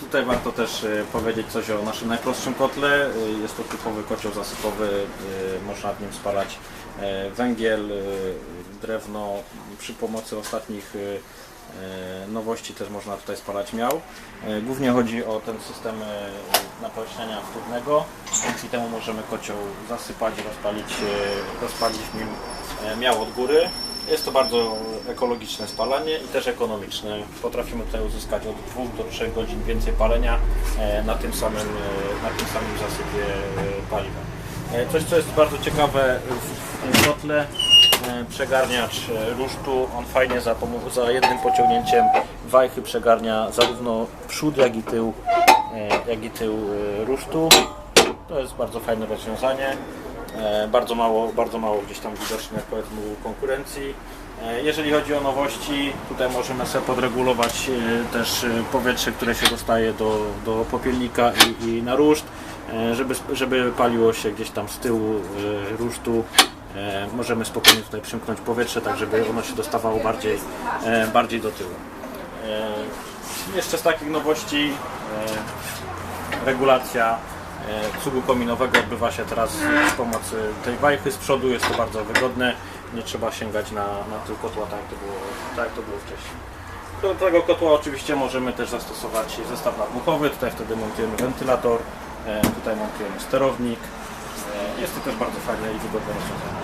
Tutaj warto też e, powiedzieć coś o naszym najprostszym kotle. E, Jest to typowy kocioł zasypowy. e, Można w nim spalać e, węgiel, drewno. Przy pomocy ostatnich e, nowości też można tutaj spalać miał. E, Głównie chodzi o ten system napełniania wtórnego. Dzięki temu możemy kocioł zasypać, rozpalić, e, rozpalić w nim miał od góry. Jest to bardzo ekologiczne spalanie i też ekonomiczne. Potrafimy tutaj uzyskać od 2 do 3 godzin więcej palenia e, na tym samym, e, na tym samym zasypie e, paliwa. Coś co jest bardzo ciekawe w kotle, przegarniacz rusztu. On fajnie za, za jednym pociągnięciem wajchy przegarnia zarówno przód jak i tył, jak i tył rusztu. To jest bardzo fajne rozwiązanie. E, Bardzo mało, bardzo mało gdzieś tam widoczne powiedzmy u konkurencji. E, Jeżeli chodzi o nowości, tutaj możemy sobie podregulować e, też powietrze, które się dostaje do, do popielnika i, i na ruszt, żeby, żeby paliło się gdzieś tam z tyłu rusztu. Możemy spokojnie tutaj przymknąć powietrze, tak żeby ono się dostawało bardziej, bardziej do tyłu. Jeszcze z takich nowości regulacja cugu kominowego odbywa się teraz z pomocy tej wajchy z przodu. Jest to bardzo wygodne. Nie trzeba sięgać na, na tył kotła, tak jak to było, tak jak to było wcześniej. Do tego kotła oczywiście możemy też zastosować zestaw nadmuchowy. Tutaj wtedy montujemy wentylator, e, tutaj montujemy sterownik. E, Jest to też bardzo fajne i wygodne rozwiązanie.